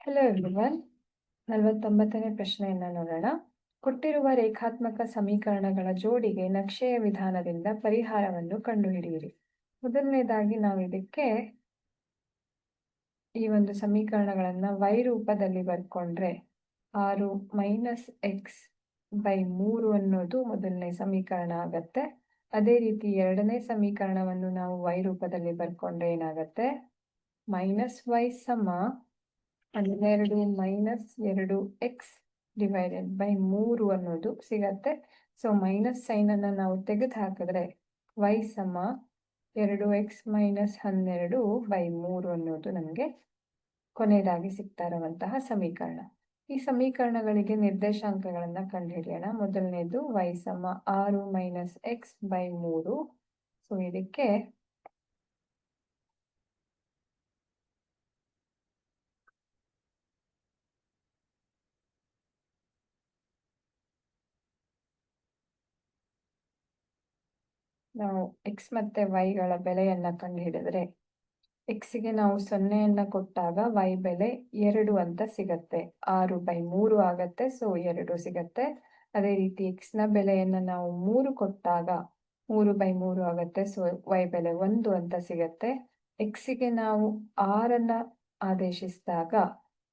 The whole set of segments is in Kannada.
ಹಲೋ ಎವ್ರಿವನ್ ನಲವತ್ತೊಂಬತ್ತನೇ ಪ್ರಶ್ನೆಯನ್ನು ನೋಡೋಣ. ಕೊಟ್ಟಿರುವ ರೇಖಾತ್ಮಕ ಸಮೀಕರಣಗಳ ಜೋಡಿಗೆ ನಕ್ಷೆಯ ವಿಧಾನದಿಂದ ಪರಿಹಾರವನ್ನು ಕಂಡುಹಿಡಿಯಿರಿ. ಮೊದಲನೇದಾಗಿ ನಾವು ಇದಕ್ಕೆ ಈ ಒಂದು ಸಮೀಕರಣಗಳನ್ನು ವೈ ರೂಪದಲ್ಲಿ ಬರ್ಕೊಂಡ್ರೆ ಆರು ಮೈನಸ್ ಎಕ್ಸ್ ಬೈ ಮೂರು ಅನ್ನೋದು ಮೊದಲನೇ ಸಮೀಕರಣ ಆಗತ್ತೆ. ಅದೇ ರೀತಿ ಎರಡನೇ ಸಮೀಕರಣವನ್ನು ನಾವು ವೈ ರೂಪದಲ್ಲಿ ಬರ್ಕೊಂಡ್ರೆ ಏನಾಗತ್ತೆ? ಮೈನಸ್ ವೈ ಸಮ ಹನ್ನೆರಡು ಮೈನಸ್ ಎರಡು ಎಕ್ಸ್ ಡಿವೈಡೆಡ್ ಬೈ ಮೂರು ಅನ್ನೋದು ಸಿಗತ್ತೆ. ಸೊ ಮೈನಸ್ ಸೈನ್ ಅನ್ನ ನಾವು ತೆಗೆದು ಹಾಕಿದ್ರೆ ವೈ ಸಮ ಎರಡು ಎಕ್ಸ್ ಮೈನಸ್ ಹನ್ನೆರಡು ಬೈ ಮೂರು ಅನ್ನೋದು ನಮಗೆ ಕೊನೆಯದಾಗಿ ಸಿಗ್ತಾ ಇರುವಂತಹ ಸಮೀಕರಣ. ಈ ಸಮೀಕರಣಗಳಿಗೆ ನಿರ್ದೇಶಾಂಕಗಳನ್ನು ಕಂಡುಹಿಡಿಯೋಣ. ಮೊದಲನೇದು ವೈ ಸಮ ಆರು ಮೈನಸ್ ಎಕ್ಸ್ ಬೈ ಮೂರು. ಸೊ ಇದಕ್ಕೆ ನಾವು ಎಕ್ಸ್ ಮತ್ತೆ ವೈಗಳ ಬೆಲೆಯನ್ನ ಕಂಡುಹಿಡಿದ್ರೆ ಎಕ್ಸ್ಗೆ ನಾವು ಸೊನ್ನೆಯನ್ನು ಕೊಟ್ಟಾಗ ವೈ ಬೆಲೆ ಎರಡು ಅಂತ ಸಿಗತ್ತೆ. ಆರು ಬೈ ಮೂರು ಆಗತ್ತೆ ಸೊ ಎರಡು ಸಿಗತ್ತೆ. ಅದೇ ರೀತಿ ಎಕ್ಸ್ನ ಬೆಲೆಯನ್ನ ನಾವು ಮೂರು ಕೊಟ್ಟಾಗ ಮೂರು ಬೈ ಮೂರು ಆಗತ್ತೆ ಸೊ ವೈ ಬೆಲೆ ಒಂದು ಅಂತ ಸಿಗತ್ತೆ. ಎಕ್ಸ್ಗೆ ನಾವು ಆರನ್ನ ಆದೇಶಿಸಿದಾಗ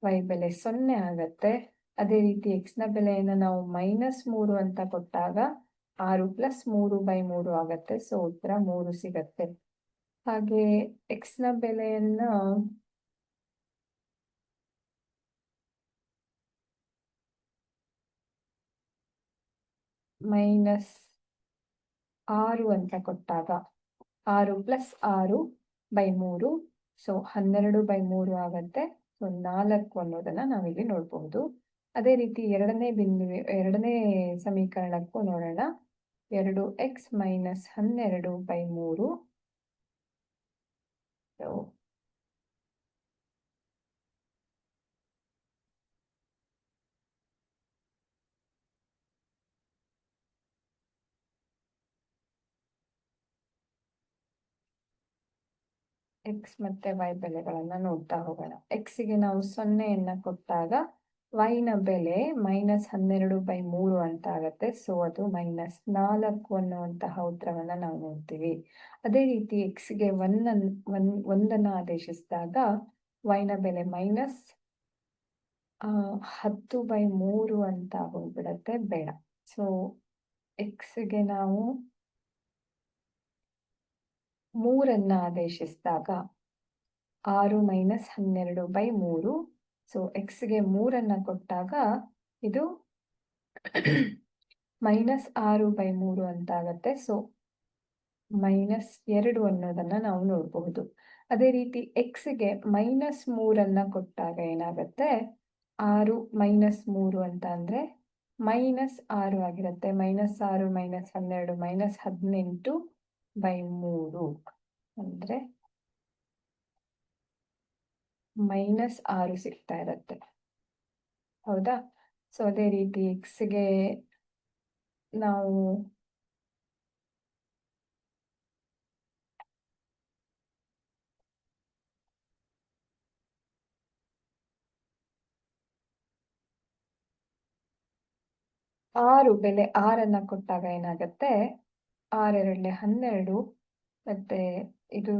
ವೈ ಬೆಲೆ ಸೊನ್ನೆ ಆಗತ್ತೆ. ಅದೇ ರೀತಿ ಎಕ್ಸ್ನ ಬೆಲೆಯನ್ನ ನಾವು ಮೈನಸ್ ಮೂರು ಅಂತ ಕೊಟ್ಟಾಗ ಆರು ಪ್ಲಸ್ ಮೂರು ಬೈ ಮೂರು ಆಗತ್ತೆ. ಸೊ ಉತ್ತರ ಮೂರು ಸಿಗತ್ತೆ. ಹಾಗೆ ಎಕ್ಸ್ನ ಬೆಲೆಯನ್ನ ಮೈನಸ್ ಆರು ಅಂತ ಕೊಟ್ಟಾಗ ಆರು ಪ್ಲಸ್ ಆರು ಬೈ ಮೂರು. ಸೊ ಹನ್ನೆರಡು ಬೈ ಮೂರು ಆಗತ್ತೆ. ಸೊ ನಾಲ್ಕು ಅನ್ನೋದನ್ನ ನಾವಿಲ್ಲಿ ನೋಡಬಹುದು. ಅದೇ ರೀತಿ ಎರಡನೇ ಬಿಂದು ಎರಡನೇ ಸಮೀಕರಣಕ್ಕೂ ನೋಡೋಣ. ಎರಡು ಎಕ್ಸ್ ಮೈನಸ್ ಹನ್ನೆರಡು ಬೈ ಮೂರು. ಎಕ್ಸ್ ಮತ್ತೆ ವೈ ಬೆಲೆಗಳನ್ನ ನೋಡ್ತಾ ಹೋಗೋಣ. ಎಕ್ಸ್ಗೆ ನಾವು ಸೊನ್ನೆಯನ್ನ ಕೊಟ್ಟಾಗ ವೈ ನ ಬೆಲೆ ಮೈನಸ್ ಹನ್ನೆರಡು ಬೈ ಮೂರು ಅಂತ ಆಗತ್ತೆ. ಸೊ ಅದು ಮೈನಸ್ ನಾಲ್ಕು ಅನ್ನುವಂತಹ ಉತ್ತರವನ್ನ ನಾವು ನೋಡ್ತೀವಿ. ಅದೇ ರೀತಿ ಎಕ್ಸ್ಗೆ ಒನ್ ಒನ್ ಒಂದನ್ನ ಆದೇಶಿಸಿದಾಗ ವೈನ ಬೆಲೆ ಮೈನಸ್ ಹತ್ತು ಬೈ ಮೂರು ಅಂತ ಹೋಗ್ಬಿಡತ್ತೆ. ಬೇಡ. ಸೊ ಎಕ್ಸ್ಗೆ ನಾವು ಮೂರನ್ನ ಆದೇಶಿಸಿದಾಗ ಆರು ಮೈನಸ್ ಹನ್ನೆರಡು ಬೈ ಮೂರು ಸೊ ಎಕ್ಸ್ಗೆ ಮೂರನ್ನ ಕೊಟ್ಟಾಗ ಇದು ಮೈನಸ್ ಆರು ಬೈ ಮೂರು ಅಂತ ಆಗತ್ತೆ ಸೊ ಮೈನಸ್ ಎರಡು ಅನ್ನೋದನ್ನ ನಾವು ನೋಡಬಹುದು. ಅದೇ ರೀತಿ ಎಕ್ಸ್ಗೆ ಮೈನಸ್ ಮೂರನ್ನ ಕೊಟ್ಟಾಗ ಏನಾಗತ್ತೆ? ಆರು ಮೈನಸ್ ಮೂರು ಅಂತ ಅಂದ್ರೆ ಮೈನಸ್ ಆರು ಆಗಿರುತ್ತೆ. ಮೈನಸ್ ಆರು ಮೈನಸ್ ಹನ್ನೆರಡು ಮೈನಸ್ ಹದಿನೆಂಟು ಬೈ ಮೂರು. ಅಂದ್ರೆ ಮೈನಸ್ ಆರು ಸಿಗ್ತಾ ಇರತ್ತೆ. ಹೌದಾ? ಸೊ ಅದೇ ರೀತಿ ಎಕ್ಸ್ಗೆ ನಾವು ಆರು ಬೆಲೆ ಆರನ್ನ ಕೊಟ್ಟಾಗ ಏನಾಗತ್ತೆ? ಆರೆರಡಲೆ ಹನ್ನೆರಡು ಮತ್ತೆ ಇದು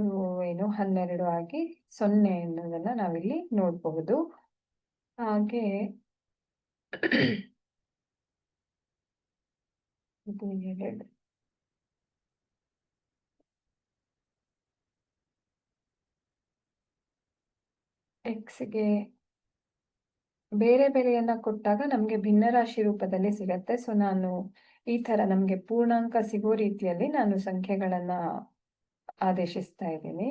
ಏನು ಹನ್ನೆರಡು ಆಗಿ ಸೊನ್ನೆ ಅನ್ನೋದನ್ನ ನಾವಿಲ್ಲಿ ನೋಡಬಹುದು. ಹಾಗೆ ಇದು ಎರಡು. ಎಕ್ಸ್ಗೆ ಬೇರೆ ಬೆಲೆಯನ್ನ ಕೊಟ್ಟಾಗ ನಮ್ಗೆ ಭಿನ್ನರಾಶಿ ರೂಪದಲ್ಲಿ ಸಿಗತ್ತೆ. ಸೊ ನಾನು ಈ ತರ ನಮ್ಗೆ ಪೂರ್ಣಾಂಕ ಸಿಗೋ ರೀತಿಯಲ್ಲಿ ನಾನು ಸಂಖ್ಯೆಗಳನ್ನ ಆದೇಶಿಸ್ತಾ ಇದ್ದೀನಿ.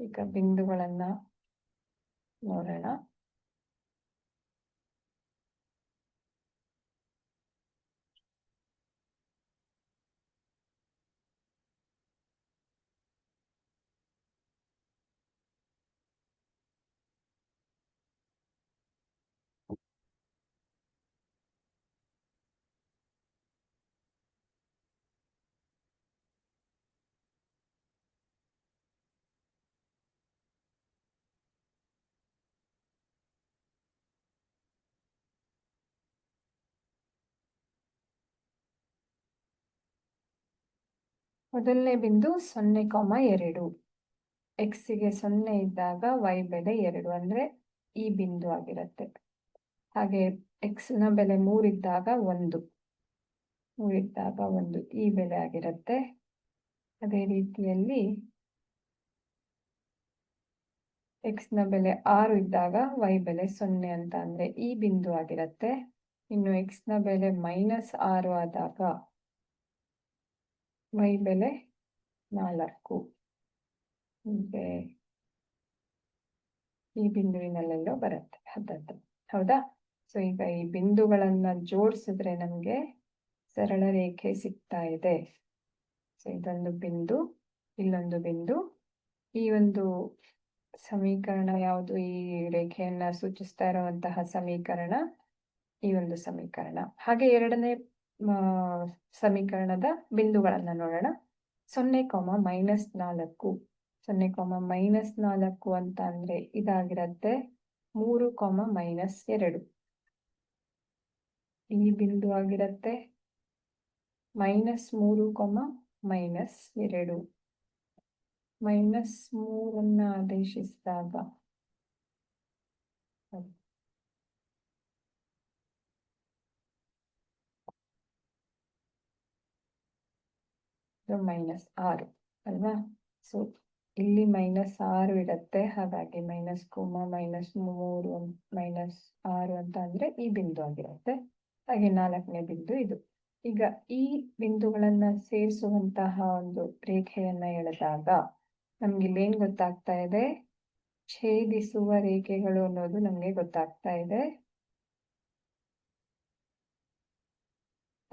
ಈಗ ಬಿಂದುಗಳನ್ನ ನೋಡೋಣ. ಮೊದಲನೇ ಬಿಂದು ಸೊನ್ನೆ ಕಾಮ ಎರಡು. ಎಕ್ಸಿಗೆ ಸೊನ್ನೆ ಇದ್ದಾಗ ವೈ ಬೆಲೆ ಎರಡು ಅಂದರೆ ಈ ಬಿಂದು ಆಗಿರುತ್ತೆ. ಹಾಗೆ ಎಕ್ಸ್ನ ಬೆಲೆ ಮೂರಿದ್ದಾಗ ಒಂದು. ಮೂರಿದ್ದಾಗ ಒಂದು, ಈ ಬೆಲೆ ಆಗಿರುತ್ತೆ. ಅದೇ ರೀತಿಯಲ್ಲಿ ಎಕ್ಸ್ನ ಬೆಲೆ ಆರು ಇದ್ದಾಗ ವೈ ಬೆಲೆ ಸೊನ್ನೆ ಅಂತ ಅಂದರೆ ಈ ಬಿಂದು ಆಗಿರುತ್ತೆ. ಇನ್ನು ಎಕ್ಸ್ನ ಬೆಲೆ ಮೈನಸ್ ಆರು ಆದಾಗ ವೈ ಬೆಲೆ ನಾಲ್ಕು. ಹೀಗೆ ಈ ಬಿಂದುವಿನಲ್ಲೆಲ್ಲೋ ಬರುತ್ತೆ ಹತ್ತತ್ತು ಹೌದಾ? ಸೊ ಈಗ ಈ ಬಿಂದುಗಳನ್ನ ಜೋಡಿಸಿದ್ರೆ ನಮ್ಗೆ ಸರಳ ರೇಖೆ ಸಿಗ್ತಾ ಇದೆ. ಸೊ ಇದೊಂದು ಬಿಂದು, ಇಲ್ಲೊಂದು ಬಿಂದು. ಈ ಒಂದು ಸಮೀಕರಣ ಯಾವುದು? ಈ ರೇಖೆಯನ್ನ ಸೂಚಿಸ್ತಾ ಇರುವಂತಹ ಸಮೀಕರಣ, ಈ ಒಂದು ಸಮೀಕರಣ. ಹಾಗೆ ಎರಡನೇ ಸಮೀಕರಣದ ಬಿಂದುಗಳನ್ನು ನೋಡೋಣ. ಸೊನ್ನೆ ಕಾಮ ಮೈನಸ್ ನಾಲ್ಕು. ಸೊನ್ನೆ ಕಾಮ ಮೈನಸ್ ನಾಲ್ಕು ಅಂತ ಅಂದ್ರೆ ಇದಾಗಿರತ್ತೆ ಮೂರು ಕಾಮ ಮೈನಸ್ ಎರಡು. ಈ ಬಿಂದು ಆಗಿರತ್ತೆ ಮೈನಸ್ ಮೂರು ಕಾಮ ಮೈನಸ್ ಎರಡು. ಮೈನಸ್ ಮೂರನ್ನ ಆದೇಶಿಸಿದಾಗ ಮೈನಸ್ ಆರು ಅಲ್ವಾ? ಸೊ ಇಲ್ಲಿ ಮೈನಸ್ ಆರು ಇಡತ್ತೆ ಹಾಗಾಗಿ ಮೈನಸ್ ಕೋಮ ಮೈನಸ್ ಮೂರು ಮೈನಸ್ ಆರು ಅಂತ ಅಂದ್ರೆ ಈ ಬಿಂದು ಆಗಿರುತ್ತೆ. ಹಾಗೆ ನಾಲ್ಕನೇ ಬಿಂದು ಇದು. ಈಗ ಈ ಬಿಂದುಗಳನ್ನ ಸೇರಿಸುವಂತಹ ಒಂದು ರೇಖೆಯನ್ನ ಎಳೆದಾಗ ನಮ್ಗೆ ಇಲ್ಲೇನ್ ಗೊತ್ತಾಗ್ತಾ ಇದೆ? ಛೇದಿಸುವ ರೇಖೆಗಳು ಅನ್ನೋದು ನಮ್ಗೆ ಗೊತ್ತಾಗ್ತಾ ಇದೆ.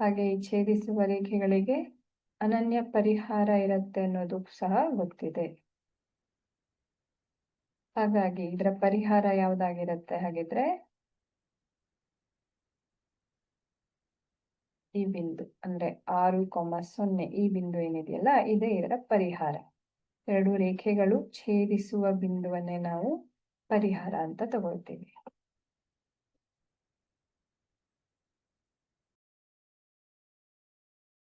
ಹಾಗೆ ಈ ಛೇದಿಸುವ ರೇಖೆಗಳಿಗೆ ಅನನ್ಯ ಪರಿಹಾರ ಇರುತ್ತೆ ಅನ್ನೋದು ಸಹ ಗೊತ್ತಿದೆ. ಹಾಗಾಗಿ ಇದರ ಪರಿಹಾರ ಯಾವ್ದಾಗಿರುತ್ತೆ ಹಾಗಿದ್ರೆ ಈ ಬಿಂದು ಅಂದ್ರೆ ಆರು ಕೊಮ್ಮ ಸೊನ್ನೆ ಈ ಬಿಂದು ಏನಿದೆಯಲ್ಲ ಇದೇ ಇದರ ಪರಿಹಾರ. ಎರಡು ರೇಖೆಗಳು ಛೇದಿಸುವ ಬಿಂದುವನ್ನೇ ನಾವು ಪರಿಹಾರ ಅಂತ ತಗೊಳ್ತೀವಿ.